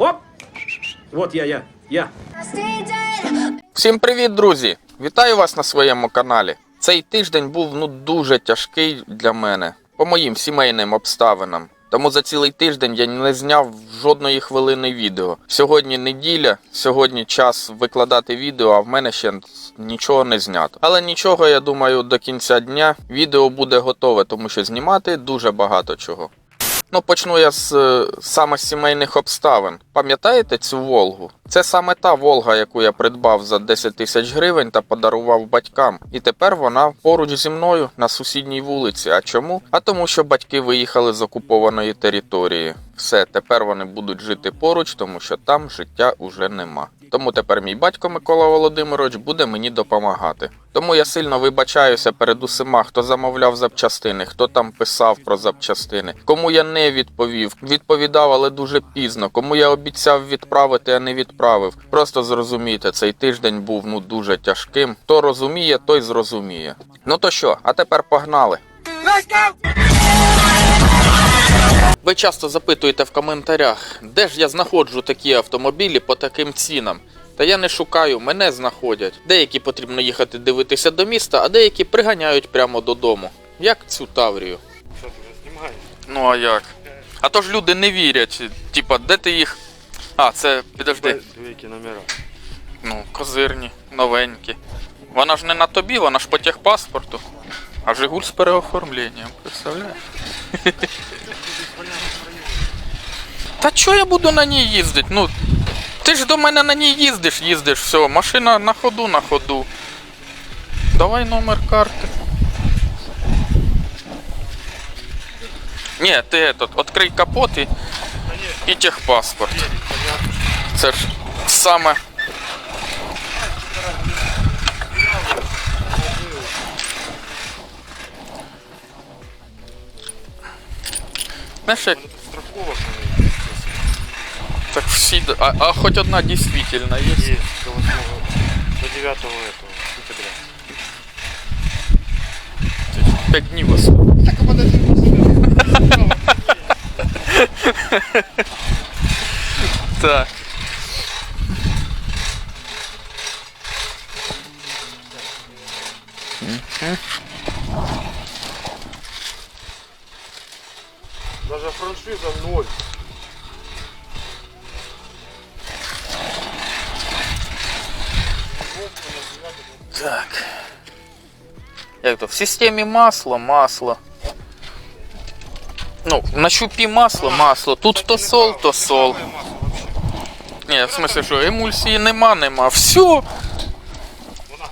Оп! Вот я, я, я. Всім привіт, друзі! Вітаю вас на своєму каналі. Цей тиждень був ну дуже тяжкий для мене по моїм сімейним обставинам. Тому за цілий тиждень я не зняв жодної хвилини відео. Сьогодні неділя, сьогодні час викладати відео, а в мене ще нічого не знято. Але нічого, я думаю, до кінця дня відео буде готове, тому що знімати дуже багато чого. Ну, почну я з е, саме сімейних обставин. Пам'ятаєте цю Волгу? Це саме та Волга, яку я придбав за 10 тисяч гривень та подарував батькам. І тепер вона поруч зі мною на сусідній вулиці. А чому? А тому, що батьки виїхали з окупованої території. Все, тепер вони будуть жити поруч, тому що там життя уже нема. Тому тепер мій батько Микола Володимирович буде мені допомагати. Тому я сильно вибачаюся перед усіма, хто замовляв запчастини, хто там писав про запчастини, кому я не відповів, відповідав, але дуже пізно. Кому я обіцяв відправити, а не відправив. Просто зрозумійте, цей тиждень був ну дуже тяжким. Хто розуміє, той зрозуміє. Ну то що, а тепер погнали. Ви часто запитуєте в коментарях, де ж я знаходжу такі автомобілі по таким цінам. Та я не шукаю, мене знаходять. Деякі потрібно їхати дивитися до міста, а деякі приганяють прямо додому. Як цю Таврію. Що ти вже знімаєш? Ну а як? А то ж люди не вірять. Типа, де ти їх. А, це підожди. Які номера. Ну, козирні, новенькі. Вона ж не на тобі, вона ж по техпаспорту. А Жигуль з переоформленням, представляєш? Та чого я буду на ній їздити? Ну, ти ж до мене на ній їздиш, їздиш, все, машина на ходу, на ходу. Давай номер карти. Ні, ти этот, відкрий капот і, і техпаспорт. Це ж саме. Знаєш, як Страховок на неї. так всі. д- А, а хоч одна дійсно є. Є до 8 до 9 этого, сентября. П'ять днів вас. Так подожди, Так. Даже франшиза ноль. Так. Як то? В системі масло, масло. Ну, на щупі масло, масло. Тут то сол, то сол. Ні, в смысле, що емульсії нема, нема. Все Вона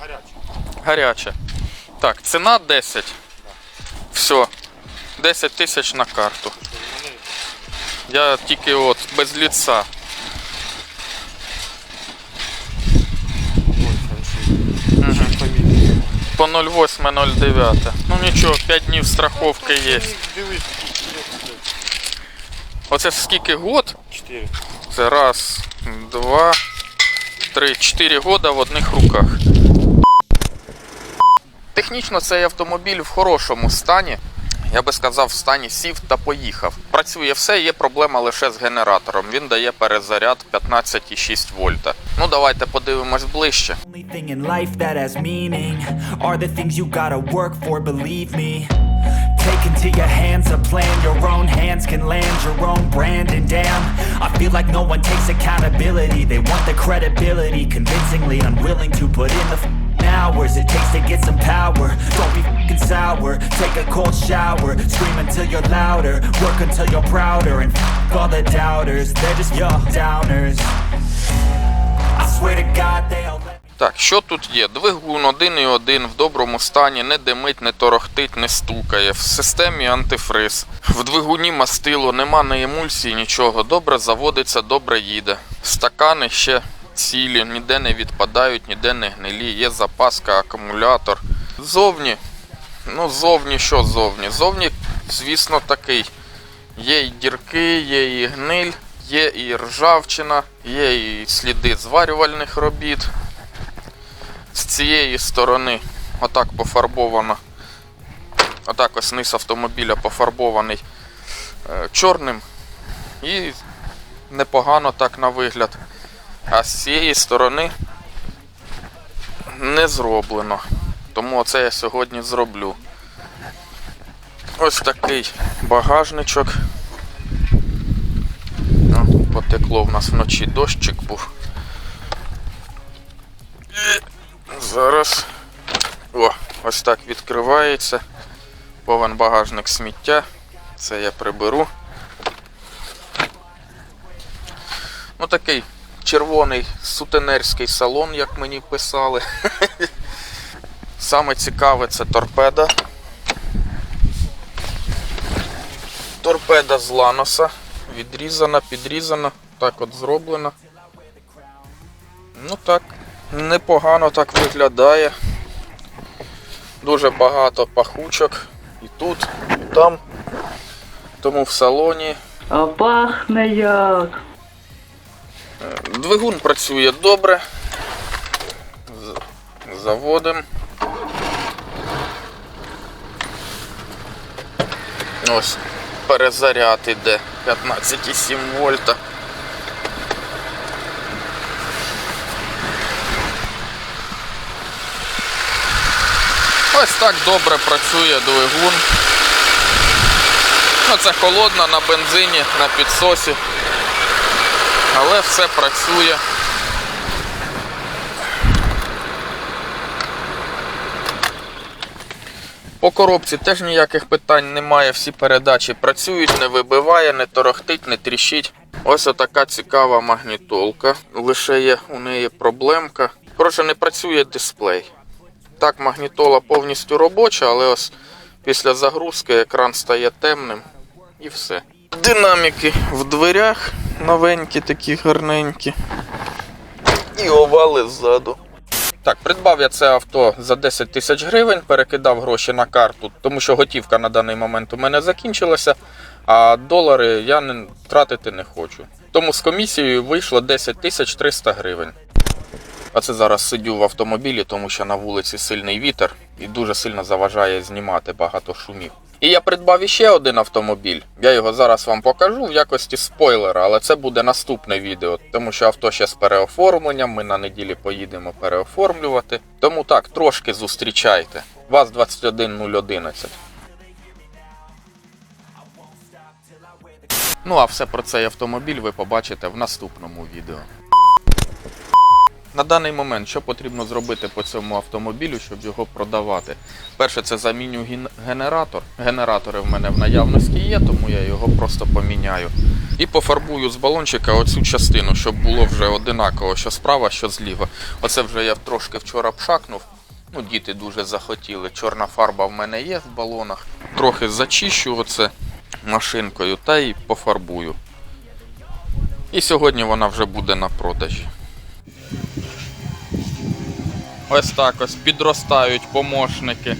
гаряча. гаряче. Так, ціна 10. Все. 10 тисяч на карту. Я тільки от без ліца. По 08.09. Ну нічого, 5 днів страховки є. Дивись, Оце ж скільки год? 4. Це раз, два, три, чотири года в одних руках. Технічно цей автомобіль в хорошому стані. Я би сказав, в стані сів та поїхав. Працює все, є проблема лише з генератором. Він дає перезаряд 15,6 вольта. Ну давайте подивимось ближче. Take into your hands a plan, your own hands can land your own brand. And damn, I feel like no one takes accountability. They want the credibility, convincingly unwilling to put in the hours it takes to get some power. Don't be fing sour, take a cold shower, scream until you're louder, work until you're prouder, and f- all the doubters. They're just your downers. I swear to God, they'll let Так, що тут є? Двигун 1.1 в доброму стані, не димить, не торохтить, не стукає. В системі антифриз. В двигуні мастило, нема на емульсії нічого. Добре заводиться, добре їде. Стакани ще цілі, ніде не відпадають, ніде не гнилі. Є запаска, акумулятор. Зовні. Ну, зовні що зовні? Зовні, звісно, такий. Є і дірки, є і гниль, є і ржавчина, є і сліди зварювальних робіт з цієї сторони отак пофарбовано. Отак ось низ автомобіля пофарбований е, чорним. І непогано так на вигляд. А з цієї сторони не зроблено. Тому оце я сьогодні зроблю. Ось такий багажничок. Ну, потекло в нас вночі дощик був. Зараз. О, ось так відкривається. Повен багажник сміття. Це я приберу. Ну такий червоний сутенерський салон, як мені писали. Саме цікаве це торпеда. Торпеда з ланоса. Відрізана, підрізана. Так от зроблена. Ну так, непогано так виглядає. Дуже багато пахучок. І тут, і там. Тому в салоні. А пахне як. Двигун працює добре. З- Заводим. Ось перезаряд іде 15,7 вольта. Ось так добре працює двигун. Ну, це холодно на бензині, на підсосі. Але все працює. По коробці теж ніяких питань немає, всі передачі працюють, не вибиває, не торохтить, не тріщить. Ось отака цікава магнітолка. Лише є у неї проблемка. Коротше, не працює дисплей. Так, магнітола повністю робоча, але ось після загрузки екран стає темним і все. Динаміки в дверях новенькі, такі гарненькі. І овали ззаду. Так, придбав я це авто за 10 тисяч гривень, перекидав гроші на карту, тому що готівка на даний момент у мене закінчилася, а долари я не тратити не хочу. Тому з комісією вийшло 10 тисяч 300 гривень. А це зараз сидю в автомобілі, тому що на вулиці сильний вітер і дуже сильно заважає знімати багато шумів. І я придбав іще один автомобіль. Я його зараз вам покажу в якості спойлера, але це буде наступне відео, тому що авто ще з переоформленням. Ми на неділі поїдемо переоформлювати. Тому так, трошки зустрічайте. ВАЗ 21011. Ну а все про цей автомобіль ви побачите в наступному відео. На даний момент, що потрібно зробити по цьому автомобілю, щоб його продавати? Перше, це заміню генератор. Генератори в мене в наявності є, тому я його просто поміняю. І пофарбую з балончика оцю частину, щоб було вже одинаково, що справа, що зліва. Оце вже я трошки вчора пшакнув. Ну, діти дуже захотіли. Чорна фарба в мене є в балонах. Трохи зачищу оце машинкою та й пофарбую. І сьогодні вона вже буде на продажі. Ось так ось підростають помощники.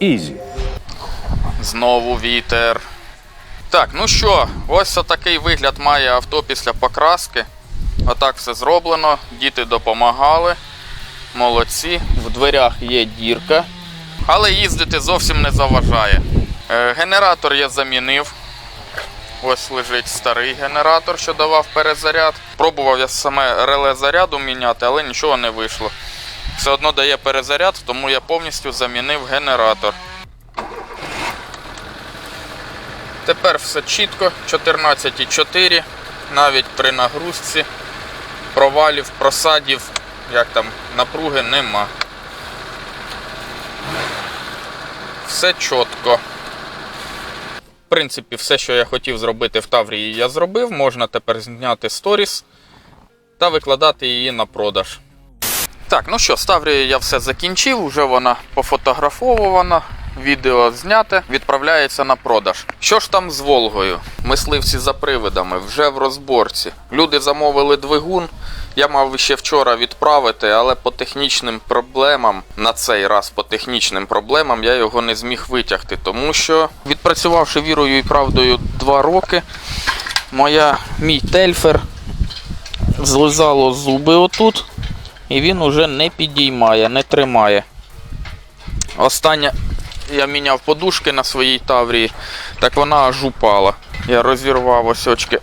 Easy. Знову вітер. Так, ну що, ось такий вигляд має авто після покраски. Отак все зроблено. Діти допомагали. Молодці. В дверях є дірка. Але їздити зовсім не заважає. Е, Генератор я замінив. Ось лежить старий генератор, що давав перезаряд. Пробував я саме реле заряду міняти, але нічого не вийшло. Все одно дає перезаряд, тому я повністю замінив генератор. Тепер все чітко, 14,4, навіть при нагрузці, провалів, просадів, як там, напруги нема. Все чітко. В принципі, все, що я хотів зробити в Таврії, я зробив. Можна тепер зняти сторіс та викладати її на продаж. Так, ну що, з Таврією я все закінчив, вже вона пофотографована. відео зняте, відправляється на продаж. Що ж там з Волгою? Мисливці за привидами вже в розборці. Люди замовили двигун. Я мав ще вчора відправити, але по технічним проблемам, на цей раз по технічним проблемам, я його не зміг витягти, тому що відпрацювавши вірою і правдою два роки, моя мій тельфер злизало зуби отут, і він уже не підіймає, не тримає. Останнє я міняв подушки на своїй таврії, так вона аж упала. Я розірвав ось очки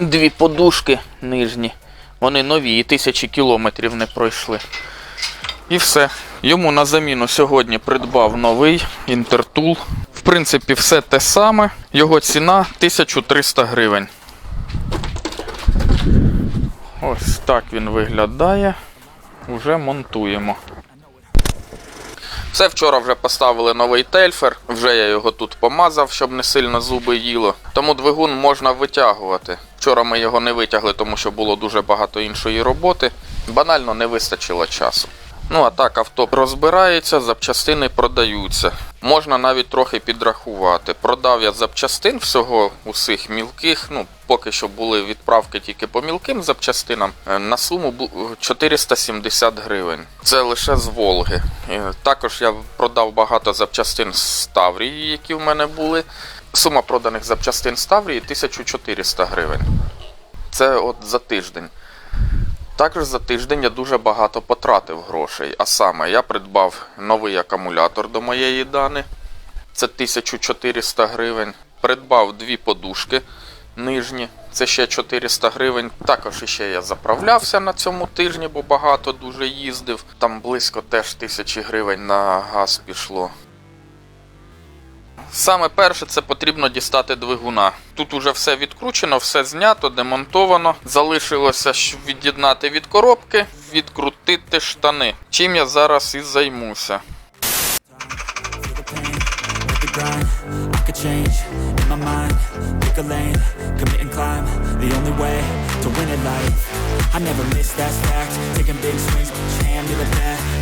дві подушки нижні. Вони нові і тисячі кілометрів не пройшли. І все. Йому на заміну сьогодні придбав новий інтертул. В принципі, все те саме. Його ціна 1300 гривень. Ось так він виглядає. Уже монтуємо. Все вчора вже поставили новий тельфер, вже я його тут помазав, щоб не сильно зуби їло. Тому двигун можна витягувати. Вчора ми його не витягли, тому що було дуже багато іншої роботи. Банально не вистачило часу. Ну а так, авто розбирається, запчастини продаються. Можна навіть трохи підрахувати. Продав я запчастин всього усіх мілких. Ну, поки що були відправки тільки по мілким запчастинам. е, На суму 470 гривень. Це лише з Волги. Е, Також я продав багато запчастин з Таврії, які в мене були. Сума проданих запчастин з Таврії 1400 гривень. Це от за тиждень. Також за тиждень я дуже багато потратив грошей. А саме я придбав новий акумулятор до моєї дани. Це 1400 гривень. Придбав дві подушки нижні. Це ще 400 гривень. Також іще я заправлявся на цьому тижні, бо багато дуже їздив. Там близько теж тисячі гривень на газ пішло. Саме перше це потрібно дістати двигуна. Тут уже все відкручено, все знято, демонтовано. Залишилося від'єднати від коробки, відкрутити штани. Чим я зараз і займуся. I never miss, that's fact, taking big swings, put to the bat,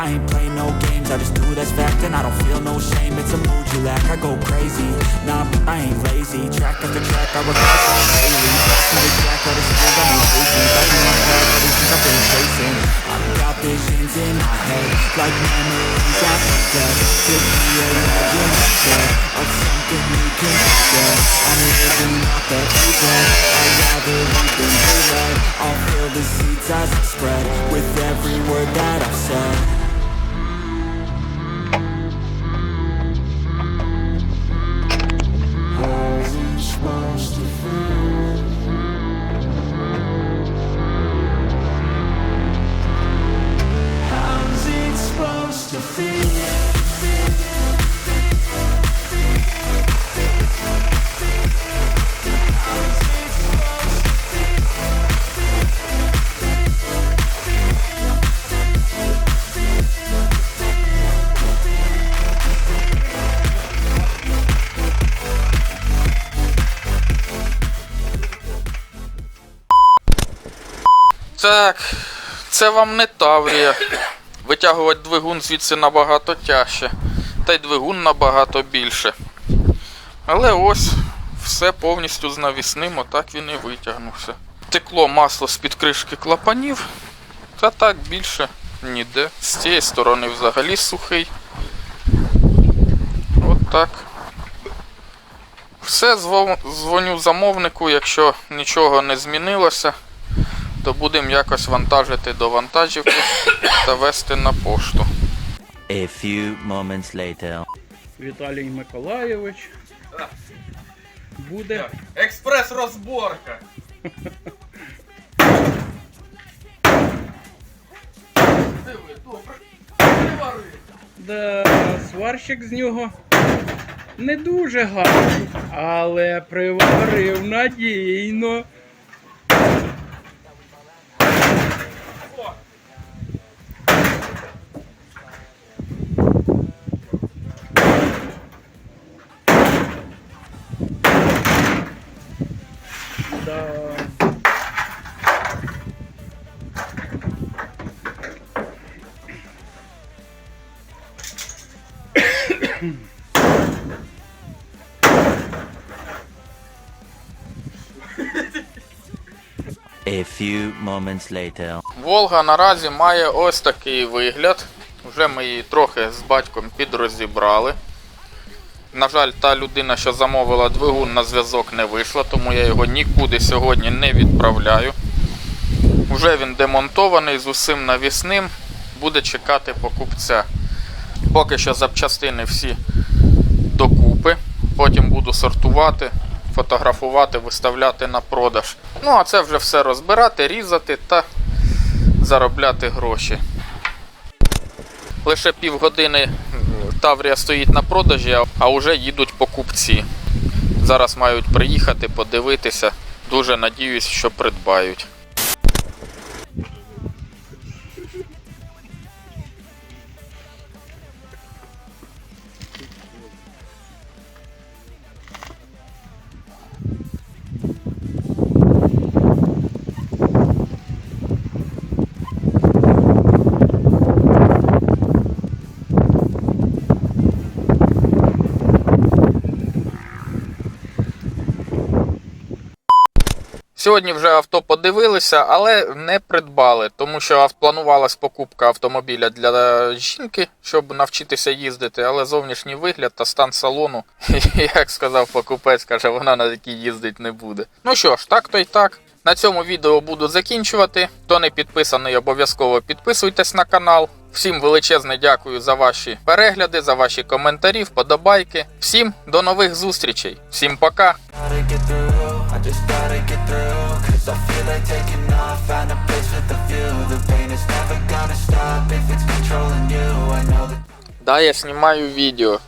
I ain't play no games, I just do that's fact, and I don't feel no shame. It's a mood you lack. I go crazy, nah, I ain't lazy. Track after track, I on daily. Now they track all shit, got me hazy. Back in my head, all these things I've been chasing. I've got visions in my head, like memories after death. To be a legend, of something you can forget. I'm living out that regret. I'd rather leave than be led. I'll feel the seeds as they spread with every word that I've said. Так, це вам не Таврія. Витягувати двигун звідси набагато тяжче. Та й двигун набагато більше. Але ось все повністю з навісним, отак він і витягнувся. Текло масло з-під кришки клапанів. Та так більше ніде. З цієї сторони взагалі сухий. От так. Все, дзвоню замовнику, якщо нічого не змінилося. То будемо якось вантажити до вантажівки та вести на пошту. A few moments later. Віталій Миколайович. Буде. Експрес-розборка. Да, сварщик з нього не дуже гарний, але приварив надійно. A few moments later. Волга наразі має ось такий вигляд. Вже ми її трохи з батьком підрозібрали. На жаль, та людина, що замовила двигун на зв'язок, не вийшла, тому я його нікуди сьогодні не відправляю. Вже він демонтований з усім навісним, буде чекати покупця. Поки що запчастини всі докупи. Потім буду сортувати, фотографувати, виставляти на продаж. Ну а це вже все розбирати, різати та заробляти гроші. Лише півгодини Таврія стоїть на продажі, а вже їдуть покупці. Зараз мають приїхати, подивитися. Дуже надіюсь, що придбають. Сьогодні вже авто подивилися, але не придбали, тому що планувалась покупка автомобіля для жінки, щоб навчитися їздити, але зовнішній вигляд та стан салону, як сказав покупець, каже, вона на такій їздить не буде. Ну що ж, так то й так. На цьому відео буду закінчувати. Хто не підписаний, обов'язково підписуйтесь на канал. Всім величезне дякую за ваші перегляди, за ваші коментарі, вподобайки. Всім до нових зустрічей. Всім пока! gotta get through, I just gotta get through Cause I feel like taking off, find a place with a view The pain is never gonna stop if it's controlling you I know that Да, я знімаю відео.